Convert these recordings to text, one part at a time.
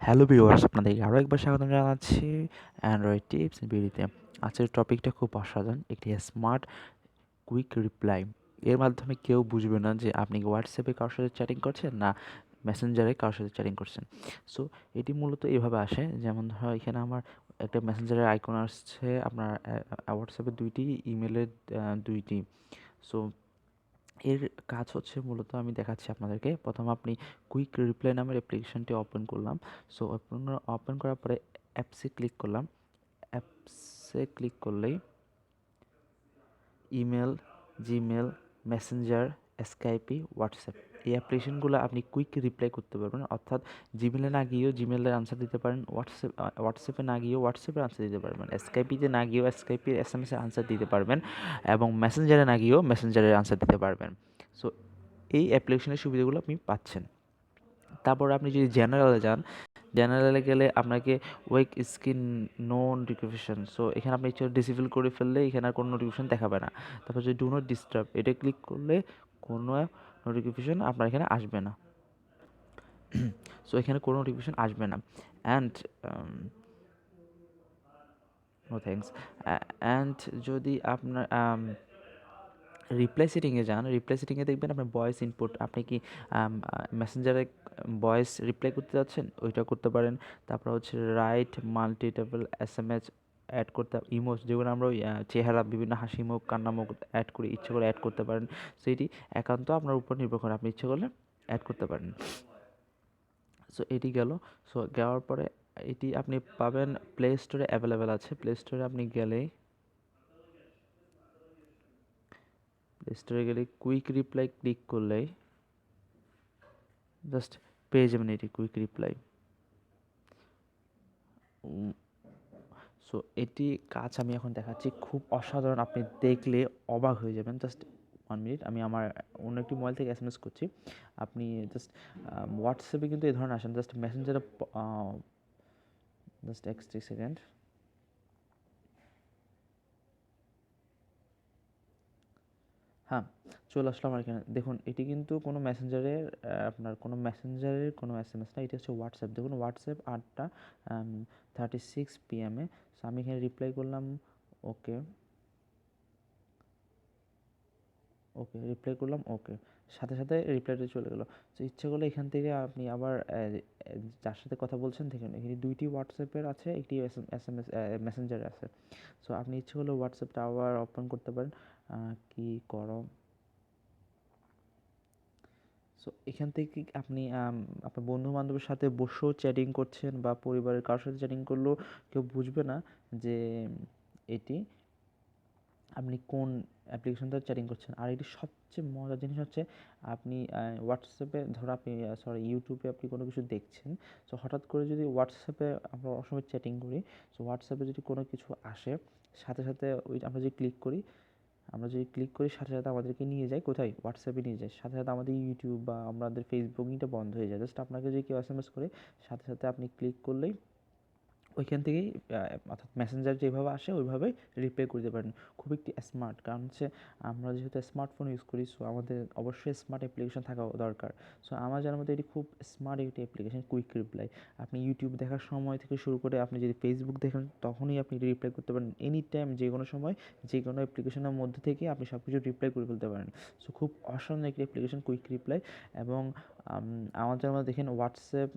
Hello viewers আপনাদেরকে আরও একবার স্বাগতম জানাচ্ছি অ্যান্ড্রয়েড টিপস বিডিতে আজকের টপিকটা খুব অসাধারণ, একটি স্মার্ট কুইক রিপ্লাই এর মাধ্যমে কেউ বুঝবে না যে আপনি হোয়াটসঅ্যাপে কারোর সাথে চ্যাটিং করছেন না মেসেঞ্জারে কারোর সাথে চ্যাটিং করছেন। সো এটি মূলত এভাবে আসে, যেমন ধরো এখানে আমার একটা মেসেঞ্জারের আইকন আসছে, আপনার হোয়াটসঅ্যাপে দুইটি ইমেলের দুইটি। সো এর কাজ হচ্ছে মূলত আমি দেখাচ্ছি আপনাদেরকে। প্রথম আপনি কুইক রিপ্লাই নামের অ্যাপ্লিকেশনটি ওপেন করলাম। সো ওপেন ওপেন করার পরে অ্যাপসে ক্লিক করলাম। অ্যাপসে ক্লিক করলেই email Gmail Messenger Skype WhatsApp এই অ্যাপ্লিকেশনগুলো আপনি কুইক রিপ্লাই করতে পারবেন। অর্থাৎ জিমেলে না গিয়েও জিমেলের আনসার দিতে পারেন হোয়াটসঅ্যাপ হোয়াটসঅ্যাপে না গিয়েও হোয়াটসঅ্যাপের আনসার দিতে পারবেন। স্কাইপিতে না গিয়েও স্কাইপির এস এম এসের আনসার দিতে পারবেন এবং মেসেঞ্জারে না গিয়েও মেসেঞ্জারের আনসার দিতে পারবেন। সো এই অ্যাপ্লিকেশনের সুবিধাগুলো আপনি পাচ্ছেন। তারপর আপনি যদি জেনারেলে যান জেনারেলে গেলে আপনাকে wake screen no notification so এখানে আপনি ডিসেবল করে ফেললে এখানে আর কোনো নোটিফিকেশন দেখাবে না। তারপর যদি ডু নট ডিস্টার্ব এটা ক্লিক করলে কোনো নোটিফিকেশন আপনার এখানে আসবে না। সো এখানে কোনো নোটিফিকেশন আসবে না। অ্যান্ড নো থ্যাংকস অ্যান্ড যদি আপনার রিপ্লাই সেটিংয়ে যান রিপ্লাই সেটিংয়ে দেখবেন আপনার ভয়েস ইনপুট আপনি কি মেসেঞ্জারে ভয়েস রিপ্লাই করতে যাচ্ছেন? ওইটা করতে পারেন। তারপর হচ্ছে রাইট মাল্টিটেবল এস এম এস অ্যাড করতে ইমোজ যেগুলো আমরা ওই চেহারা, বিভিন্ন হাসি মুখ, কান্না মুখ অ্যাড করি, ইচ্ছে করে অ্যাড করতে পারেন। সেটি একান্ত আপনার উপর নির্ভর করে, আপনি ইচ্ছে করলে অ্যাড করতে পারেন। সো এটি গেল। সো যাওয়ার পরে এটি আপনি পাবেন প্লে স্টোরে অ্যাভেলেবেল আছে। প্লে স্টোরে আপনি গেলেই প্লে স্টোরে গেলে কুইক রিপ্লাই ক্লিক করলেই জাস্ট পেয়ে যাবেন এটি কুইক রিপ্লাই সো এটি কাজ আমি এখন দেখাচ্ছি। খুব অসাধারণ আপনি দেখলে অবাক হয়ে যাবেন। জাস্ট ওয়ান মিনিট আমি আমার অন্য একটি মোবাইল থেকে এস এম এস করছি আপনি জাস্ট হোয়াটসঅ্যাপে কিন্তু এই ধরনের আসেন। জাস্ট মেসেঞ্জারে জাস্ট এক সেকেন্ড হ্যাঁ চলে আসলাম আমার এখানে দেখুন, এটি কিন্তু কোনো মেসেঞ্জারের আপনার কোনো মেসেঞ্জারের কোনো এস এম এস না, এটি হচ্ছে হোয়াটসঅ্যাপ দেখুন হোয়াটসঅ্যাপ আটটা থার্টি সিক্স পিএমে সো আমি এখানে রিপ্লাই করলাম ওকে ওকে রিপ্লাই করলাম ওকে সাথে সাথে রিপ্লাইটা চলে গেলো। তো ইচ্ছে করলে এখান থেকে আপনি আবার যার সাথে কথা বলছেন, দেখুন, এখানে দুইটি হোয়াটসঅ্যাপের আছে, একটি এস এম এস মেসেঞ্জার আছে। সো আপনি ইচ্ছে করলে হোয়াটসঅ্যাপটা আবার ওপেন করতে পারেন। কি করো সো এখান থেকে আপনি আপনার বন্ধু বান্ধবের সাথে বসেও চ্যাটিং করছেন বা পরিবারের কারোর সাথে চ্যাটিং করলেও কেউ বুঝবে না যে এটি আপনি কোন অ্যাপ্লিকেশনটা চ্যাটিং করছেন। আর এটি সবচেয়ে মজার জিনিস হচ্ছে আপনি হোয়াটসঅ্যাপে ধরো আপনি সরি ইউটিউবে আপনি কোনো কিছু দেখছেন সো হঠাৎ করে যদি হোয়াটসঅ্যাপে আমরা অসময় চ্যাটিং করি সো হোয়াটসঅ্যাপে যদি কোনো কিছু আসে, সাথে সাথে ওই আমরা যদি ক্লিক করি আমরা যদি ক্লিক করি, সাথে সাথে আমাদেরকে নিয়ে যায়। কোথায়? হোয়াটসঅ্যাপে নিয়ে যায়। সাথে সাথে আমাদের ইউটিউব বা আমাদের ফেসবুকিংটা বন্ধ হয়ে যায়। জাস্ট আপনাকে যদি কেউ এস করে, সাথে সাথে আপনি ক্লিক করলেই ওইখান থেকেই অর্থাৎ মেসেঞ্জার যেভাবে আসে, ওইভাবেই রিপ্লাই করতে পারেন। খুব একটি স্মার্ট কারণ হচ্ছে আমরা যেহেতু স্মার্টফোন ইউজ করি সো আমাদের অবশ্যই স্মার্ট অ্যাপ্লিকেশন থাকা দরকার। সো আমার জানার মধ্যে এটি খুব স্মার্ট একটি অ্যাপ্লিকেশন কুইক রিপ্লাই আপনি ইউটিউব দেখার সময় থেকে শুরু করে আপনি যদি ফেসবুক দেখেন, তখনই আপনি রিপ্লাই করতে পারেন। এনি টাইম যে কোনো সময়, যে কোনো অ্যাপ্লিকেশনের মধ্যে থেকে আপনি সব কিছু রিপ্লাই করে ফেলতে পারেন। সো খুব অসাধারণ একটি অ্যাপ্লিকেশন কুইক রিপ্লাই এবং আমাদের মধ্যে দেখেন হোয়াটসঅ্যাপ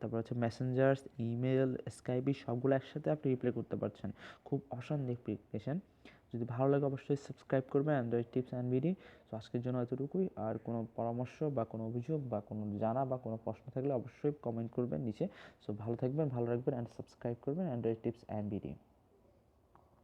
তারপর হচ্ছে মেসেঞ্জার্স ইমেল স্কাইপি সবগুলো একসাথে আপনি রিপ্লাই করতে পারছেন। খুব অসাধারণ অ্যাপ্লিকেশন যদি ভালো লাগে অবশ্যই সাবস্ক্রাইব করবেন অ্যান্ড্রয়েড টিপস অ্যান্ড বিডি তো আজকের জন্য এতটুকুই। আর কোনো পরামর্শ বা কোনো অভিযোগ বা কোনো জানা বা কোনো প্রশ্ন থাকলে অবশ্যই কমেন্ট করবেন নিচে। সো ভালো থাকবেন, ভালো রাখবেন অ্যান্ড সাবস্ক্রাইব করবেন অ্যান্ড্রয়েড টিপস অ্যান্ড বিডি